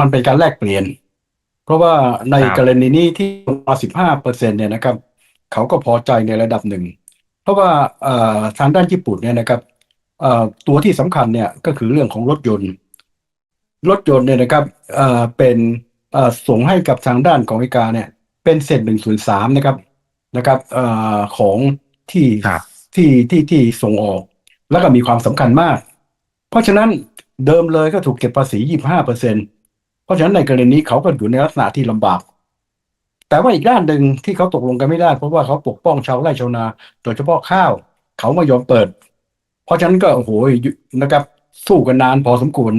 มันเป็นการแลกเปลี่ยน เพราะว่าในครับ กรณีนี้ที่มาสิบห้าเปอร์เซ็นเนี่ยนะครับ เขาก็พอใจในระดับหนึ่ง เพราะว่าเอ่อทางด้านญี่ปุ่นเนี่ยนะครับเอ่อตัวที่สำคัญเนี่ยก็คือเรื่องของรถยนต์ รถยนต์เนี่ยนะครับเอ่อเป็นเอ่อส่งให้กับทางด้านของอเมริกาเนี่ย เป็นเศษหนึ่งส่วนสามนะครับนะครับเอ่อของที่ครับ ที่ที่ที่ส่งออก แล้วก็มีความสำคัญมาก เพราะฉะนั้นเดิมเลยก็ถูกเก็บภาษี 25เปอร์เซ็นเพ ราะฉะนั้นในกรณีนี้เขาก็อยู่ในลักษณะที่ลำบาก แต่ว่าอีกด้านหนึ่งที่เขาตกลงกันไม่ได้ เพราะว่าเขาปกป้องชาวไร่ชาวนา โดยเฉพาะข้าว เขาไม่ยอมเปิด เพราะฉะนั้นก็โอ้โหนะครับ สู้กันนานพอสมควร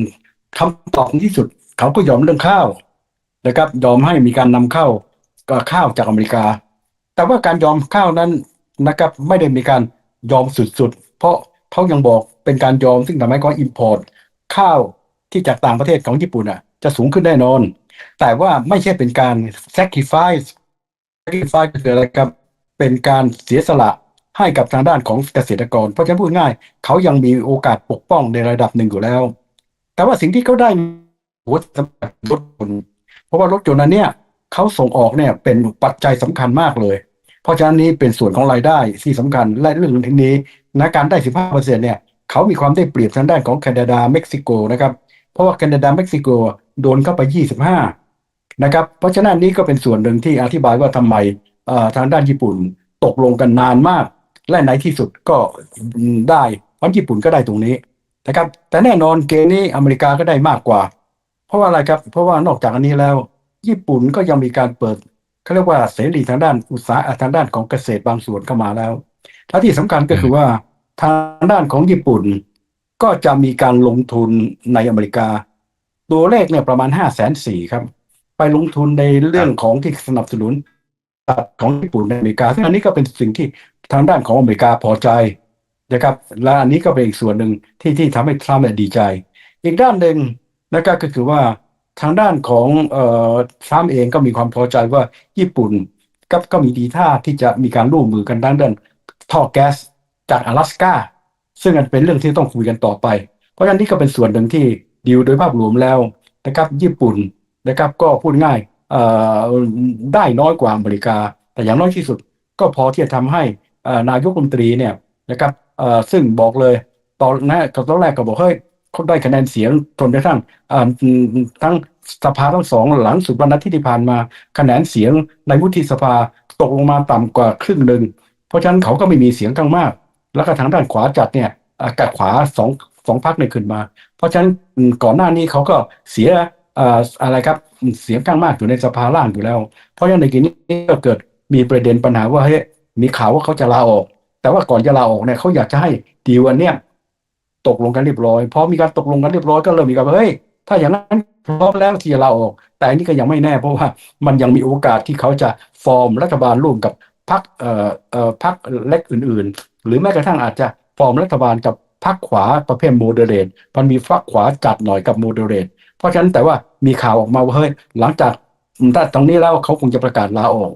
คำตอบที่สุด เขาก็ยอมเรื่องข้าวนะครับ ยอมให้มีการนำเข้าก็ข้าวจากอเมริกา แต่ว่าการยอมข้าวนั้นนะครับ ไม่ได้มีการยอมสุดๆ เพราะเขายังบอกเป็นการยอมซึ่งทำให้เขาอิมพอร์ตข้าวที่จากต่างประเทศของญี่ปุ่นอะ จะสูงขึ้นแน่นอน แต่ว่าไม่ใช่เป็นการ sacrifice sacrifice ก็คืออะไรครับเป็นการเสียสละให้กับทางด้านของเกษตรกร เพราะฉะนั้นพูดง่าย เขายังมีโอกาสปกป้องในระดับหนึ่งอยู่แล้ว แต่ว่าสิ่งที่เขาได้หัวสำคัญรถยนต์เพราะว่ารถยนต์นั้นเนี่ยเขาส่งออกเนี่ยเป็นปัจจัยสำคัญมากเลย เพราะฉะนั้นนี้เป็นส่วนของรายได้ที่สำคัญและเรื่องนี้นะการได้ 15เปอร์เซ็นเนี่ยเขามีความได้เปรียบทางด้านของแคนาดาเม็กซิโกนะครับ เพราะว่าแคนาดาเม็กซิโกโดนเข้าไป 25 นะครับ เพราะฉะนั้นนี้ก็เป็นส่วนหนึ่งที่อธิบายว่าทำไมทางด้านญี่ปุ่นตกลงกันนานมาก และในที่สุดก็ได้เพราะญี่ปุ่นก็ได้ตรงนี้นะครับ แต่แน่นอนเกมนี้อเมริกาก็ได้มากกว่า เพราะว่าอะไรครับ เพราะว่านอกจากอันนี้แล้ว ญี่ปุ่นก็ยังมีการเปิดเขาเรียกว่าเสรีทางด้านอุตสาหทางด้านของเกษตรบางส่วนเข้ามาแล้วและที่สำคัญก็คือว่าทางด้านของญี่ปุ่น ก็จะมีการลงทุนในอเมริกา ตัวเลขเนี่ยประมาณห้าแสนสี่ครับ ไปลงทุนในเรื่องของที่สนับสนุนของญี่ปุ่นในอเมริกาซึ่งอันนี้ก็เป็นสิ่งที่ทางด้านของอเมริกาพอใจนะครับ และอันนี้ก็เป็นอีกส่วนหนึ่งที่ที่ทำให้ทรัมป์ดีใจ อีกด้านหนึ่งนะครับก็คือว่าทางด้านของออทรัมป์เองก็มีความพอใจว่าญี่ปุ่นก็ก็มีดีท่าที่จะมีการร่วมมือกันด้านด้านท่อแก๊สจากอลาสกาซึ่งอันเป็นเรื่องที่ต้องคุยกันต่อไป เพราะฉะนั้นนี่ก็เป็นส่วนหนึ่งที่ ดีลโดยภาพรวมแล้วนะครับญี่ปุ่นนะครับก็พูดง่ายได้น้อยกว่าอเมริกา แต่อย่างน้อยที่สุดก็พอที่จะทำให้นายกรัฐมนตรีเนี่ยนะครับซึ่งบอกเลยตอนแรกตอนแรกก็บอกเฮ้ยเขาได้คะแนนเสียงจนกระทั่งทั้งสภาทั้งสองหลังสุดวันอาทิตย์ที่ผ่านมาคะแนนเสียงในวุฒิสภาตกลงมาต่ำกว่าครึ่งหนึ่งเพราะฉะนั้นเขาก็ไม่มีเสียงข้างมาก แล้วก็ทางด้านขวาจัดเนี่ยกัดขวาสอง สองพักเนี่ยขึ้นมา เพราะฉะนั้นก่อนหน้านี้เขาก็เสียอะไรครับเสียงข้างมากอยู่ในสภาล่างอยู่แล้ว เพราะฉะนั้นในกรณีนี้ก็เกิดมีประเด็นปัญหาว่าเฮ้ยมีข่าวว่าเขาจะลาออก แต่ว่าก่อนจะลาออกเนี่ยเขาอยากจะให้ดีลอันเนี้ยตกลงกันเรียบร้อยพอมีการตกลงกันเรียบร้อยก็เริ่มมีการเฮ้ยถ้าอย่างนั้นพร้อมแล้วที่จะลาออก แต่อันนี้ก็ยังไม่แน่เพราะว่ามันยังมีโอกาสที่เขาจะฟอร์มรัฐบาลร่วมกับพรรคเอ่อเอ่อพรรคเล็กอื่น ๆ หรือแม้กระทั่งอาจจะฟอร์มรัฐบาลกับ พรรคขวาประเภทโมเดเรตมันมีฝักขวาจัดหน่อยกับโมเดเรตเพราะฉะนั้นแต่ว่ามีข่าวออกมาว่าเฮ้ยหลังจากถ้าตรงนี้แล้วเขาคงจะประกาศลาออก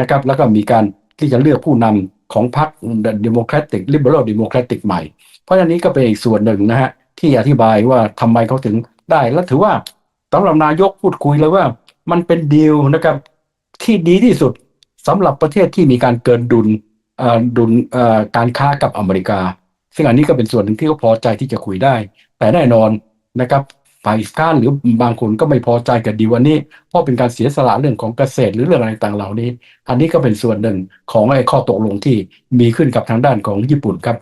นะครับ แล้วก็มีการที่จะเลือกผู้นำของพรรคเดโมแครติกลิเบอรัลเดโมแครติกใหม่ เพราะฉะนั้นนี้ก็เป็นอีกส่วนหนึ่งนะฮะที่อธิบายว่าทำไมเขาถึงได้ และถือว่าสำหรับนายกพูดคุยเลยว่า มันเป็นดีลนะครับที่ดีที่สุดสำหรับประเทศที่มีการเกินดุลดุลการค้ากับอเมริกา ซึ่งอันนี้ก็เป็นส่วนหนึ่งที่เขาพอใจที่จะคุยได้ แต่แน่นอนนะครับฝ่ายค้านหรือบางคนก็ไม่พอใจกับดีวันนี้ เพราะเป็นการเสียสละเรื่องของเกษตรหรือเรื่องอะไรต่างเหล่านี้ อันนี้ก็เป็นส่วนหนึ่งของไอ้ข้อตกลงที่มีขึ้นกับทางด้านของญี่ปุ่นครับ